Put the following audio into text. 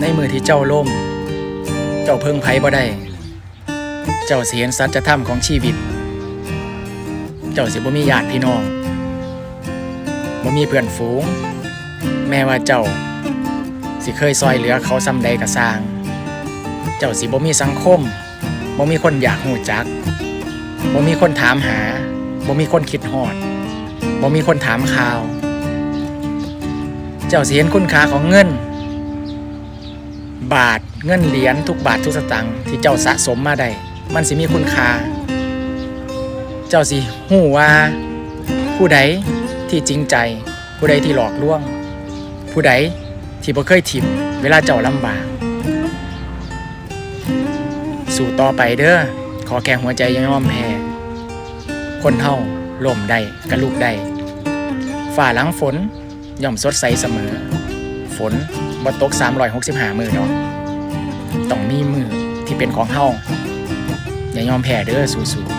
ในมือที่เจ้าล่ม เจ้าเพิ่งไผบ่ได้ เจ้าเสิเห็นสัจธรรมของชีวิต เจ้าสิบ่มีญาติพี่น้องบ่มีเพื่อนฝูง แม้ว่าเจ้า สิเคยซอยเหลือเขาซ้ำใดก็สร้าง เจ้าสิบ่มีสังคมบ่มีคนอยากหูจักบ่มีคนถามหาบ่มีคนคิดฮอดบ่มีคนถามข่าว เจ้าสิเห็นคุณค่าของเงิน บาทเงินเหรียญทุกบาททุกสตังค์ที่เจ้าสะสมมาได้มันสิมีคุณค่า เจ้าสิหู้ว่า ผู้ใดที่จริงใจ ผู้ใดที่หลอกลวง ผู้ใดที่บ่เคยถิ่มเวลาเจ้าลำบาก สู่ต่อไปเด้อขอแค่หัวใจยังยอมแพ้คนเฮาล่มได้กระลุกได้ฝ่าหลังฝนย่อมสดใสเสมอ ฝน บ่ตก365 มือเนาะต้องมีมือที่เป็นของเฮาอย่ายอมแพ้เด้อสู้ๆ